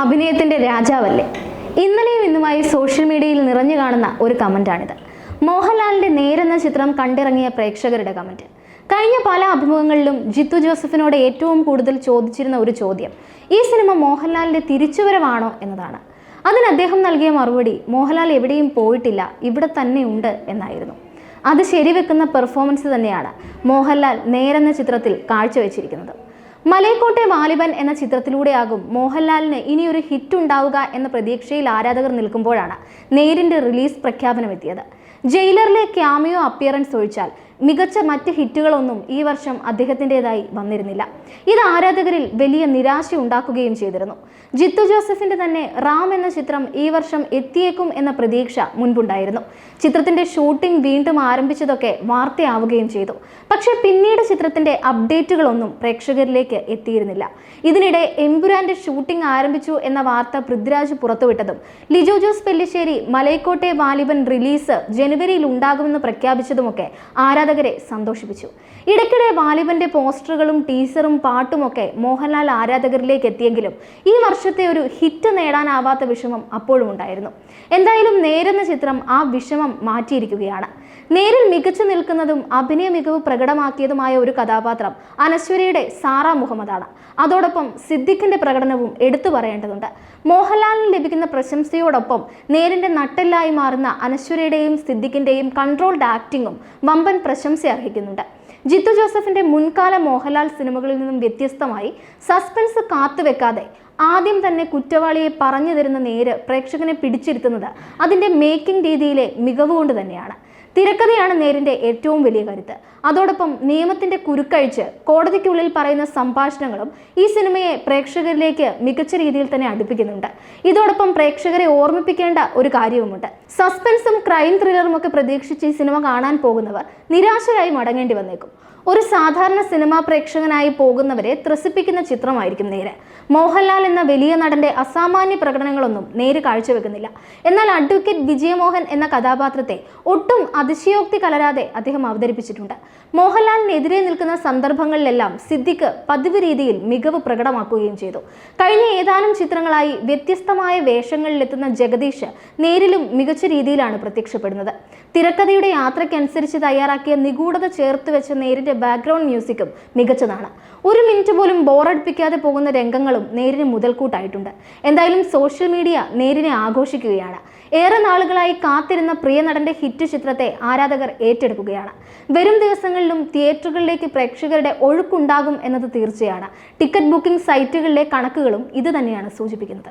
അഭിനയത്തിന്റെ രാജാവല്ലേ? ഇന്നലെയും ഇന്നുമായി സോഷ്യൽ മീഡിയയിൽ നിറഞ്ഞു കാണുന്ന ഒരു കമന്റാണിത്. മോഹൻലാലിന്റെ നേരെന്ന ചിത്രം കണ്ടിറങ്ങിയ പ്രേക്ഷകരുടെ കമന്റ്. കഴിഞ്ഞ പല അഭിമുഖങ്ങളിലും ജിത്തു ജോസഫിനോട് ഏറ്റവും കൂടുതൽ ചോദിച്ചിരുന്ന ഒരു ചോദ്യം ഈ സിനിമ മോഹൻലാലിന്റെ തിരിച്ചുവരവാണോ എന്നതാണ്. അതിന് അദ്ദേഹം നൽകിയ മറുപടി മോഹൻലാൽ എവിടെയും പോയിട്ടില്ല ഇവിടെ തന്നെ ഉണ്ട് എന്നായിരുന്നു. അത് ശരിവെക്കുന്ന പെർഫോമൻസ് തന്നെയാണ് മോഹൻലാൽ നേരെന്ന ചിത്രത്തിൽ കാഴ്ചവെച്ചിരിക്കുന്നത്. മലയക്കോട്ടെ വാലിബൻ എന്ന ചിത്രത്തിലൂടെയാകും മോഹൻലാലിന് ഇനിയൊരു ഹിറ്റ് ഉണ്ടാവുക എന്ന പ്രതീക്ഷയിൽ ആരാധകർ നിൽക്കുമ്പോഴാണ് നേരിന്റെ റിലീസ് പ്രഖ്യാപനം എത്തിയത് ജയിലറിലെ ക്യാമിയോ അപ്പിയറൻസ് ഒഴിച്ചാൽ മികച്ച മറ്റ് ഹിറ്റുകളൊന്നും ഈ വർഷം അദ്ദേഹത്തിന്റെതായി വന്നിരുന്നില്ല. ഇത് ആരാധകരിൽ വലിയ നിരാശ ഉണ്ടാക്കുകയും ചെയ്തിരുന്നു. ജിത്തു ജോസഫിന്റെ തന്നെ റാം എന്ന ചിത്രം ഈ വർഷം എത്തിയേക്കും എന്ന പ്രതീക്ഷ മുൻപുണ്ടായിരുന്നു. ചിത്രത്തിന്റെ ഷൂട്ടിംഗ് വീണ്ടും ആരംഭിച്ചതൊക്കെ വാർത്തയാവുകയും ചെയ്തു. പക്ഷേ പിന്നീട് ചിത്രത്തിന്റെ അപ്ഡേറ്റുകളൊന്നും പ്രേക്ഷകരിലേക്ക് എത്തിയിരുന്നില്ല. ഇതിനിടെ എമ്പുരാന്റെ ഷൂട്ടിംഗ് ആരംഭിച്ചു എന്ന വാർത്ത പൃഥ്വിരാജ് പുറത്തുവിട്ടതും ലിജോ ജോസ് പെല്ലിശ്ശേരി മലൈക്കോട്ടെ വാലിബൻ റിലീസ് ജനുവരിയിൽ ഉണ്ടാകുമെന്ന് പ്രഖ്യാപിച്ചതുമൊക്കെ ആരാധകരെ സന്തോഷിപ്പിച്ചു. ഇടയ്ക്കിടെ വാലിബന്റെ പോസ്റ്ററുകളും ടീസറും പാട്ടുമൊക്കെ മോഹൻലാൽ ആരാധകരിലേക്ക് എത്തിയെങ്കിലും ഈ വർഷത്തെ ഒരു ഹിറ്റ് നേടാനാവാത്ത വിഷമം അപ്പോഴും ഉണ്ടായിരുന്നു. എന്തായാലും നേരെന്ന ചിത്രം ആ വിഷമം മാറ്റിയിരിക്കുകയാണ്. നേരിൽ മികച്ചു നിൽക്കുന്നതും അഭിനയ മികവ് പ്രകടമാക്കിയതുമായ ഒരു കഥാപാത്രം അനശ്വരയുടെ സാറ മുഹമ്മദാണ്. അതോടൊപ്പം സിദ്ദിഖിന്റെ പ്രകടനവും എടുത്തു പറയേണ്ടതുണ്ട്. മോഹൻലാലിന് ലഭിക്കുന്ന പ്രശംസയോടൊപ്പം നേരിന്റെ നട്ടെല്ലായി മാറുന്ന അനശ്വരയുടെയും സിദ്ദിഖിന്റെയും കൺട്രോൾഡ് ആക്ടിങ്ങും വമ്പൻ അർഹിക്കുന്നുണ്ട്. ജിത്തു ജോസഫിന്റെ മുൻകാല മോഹൻലാൽ സിനിമകളിൽ നിന്നും വ്യത്യസ്തമായി സസ്പെൻസ് കാത്തുവെക്കാതെ ആദ്യം തന്നെ കുറ്റവാളിയെ പറഞ്ഞു തരുന്ന നേര് പ്രേക്ഷകനെ പിടിച്ചിരുത്തുന്നത് അതിന്റെ മേക്കിംഗ് രീതിയിലെ മികവ് കൊണ്ട് തന്നെയാണ്. തിരക്കഥയാണ് നേരിന്റെ ഏറ്റവും വലിയ കരുത്ത്. അതോടൊപ്പം നിയമത്തിന്റെ കുരുക്കഴിച്ച് കോടതിക്കുള്ളിൽ പറയുന്ന സംഭാഷണങ്ങളും ഈ സിനിമയെ പ്രേക്ഷകരിലേക്ക് മികച്ച രീതിയിൽ തന്നെ അടുപ്പിക്കുന്നുണ്ട്. ഇതോടൊപ്പം പ്രേക്ഷകരെ ഓർമ്മിപ്പിക്കേണ്ട ഒരു കാര്യവുമുണ്ട്. സസ്പെൻസും ക്രൈം ത്രില്ലറും ഒക്കെ പ്രതീക്ഷിച്ച് ഈ സിനിമ കാണാൻ പോകുന്നവർ നിരാശരായി മടങ്ങേണ്ടി വന്നേക്കും. ഒരു സാധാരണ സിനിമാ പ്രേക്ഷകനായി പോകുന്നവരെ ത്രസിപ്പിക്കുന്ന ചിത്രമായിരിക്കും നേര്. മോഹൻലാൽ എന്ന വലിയ നടന്റെ അസാമാന്യ പ്രകടനങ്ങളൊന്നും നേര് കാഴ്ചവെക്കുന്നില്ല. എന്നാൽ അഡ്വക്കേറ്റ് വിജയമോഹൻ എന്ന കഥാപാത്രത്തെ ഒട്ടും അതിശയോക്തി കലരാതെ അദ്ദേഹം അവതരിപ്പിച്ചിട്ടുണ്ട്. മോഹൻലാലിനെതിരെ നിൽക്കുന്ന സന്ദർഭങ്ങളിലെല്ലാം സിദ്ദിഖ് പതിവ് രീതിയിൽ മികവ് പ്രകടമാക്കുകയും ചെയ്തു. കഴിഞ്ഞ ഏതാനും ചിത്രങ്ങളായി വ്യത്യസ്തമായ വേഷങ്ങളിലെത്തുന്ന ജഗദീഷ് നേരിലും മികച്ച രീതിയിലാണ് പ്രത്യക്ഷപ്പെടുന്നത്. തിരക്കഥയുടെ യാത്രയ്ക്കനുസരിച്ച് തയ്യാറാക്കിയ നിഗൂഢത ചേർത്ത് വെച്ച നേരിന്റെ ബാക്ക്ഗ്രൗണ്ട് മ്യൂസിക്കും മികച്ചതാണ്. ഒരു മിനിറ്റ് പോലും ബോറടിപ്പിക്കാതെ പോകുന്ന രംഗങ്ങളും നേരിന് മുതൽക്കൂട്ടായിട്ടുണ്ട്. എന്തായാലും സോഷ്യൽ മീഡിയ നേരിനെ ആഘോഷിക്കുകയാണ്. ഏറെ നാളുകളായി കാത്തിരുന്ന പ്രിയ നടന്റെ ഹിറ്റ് ചിത്രത്തെ ആരാധകർ ഏറ്റെടുക്കുകയാണ്. വരും ദിവസങ്ങളിലും തിയേറ്ററുകളിലേക്ക് പ്രേക്ഷകരുടെ ഒഴുക്കുണ്ടാകും എന്നത് തീർച്ചയാണ്. ടിക്കറ്റ് ബുക്കിംഗ് സൈറ്റുകളിലെ കണക്കുകളും ഇത് തന്നെയാണ് സൂചിപ്പിക്കുന്നത്.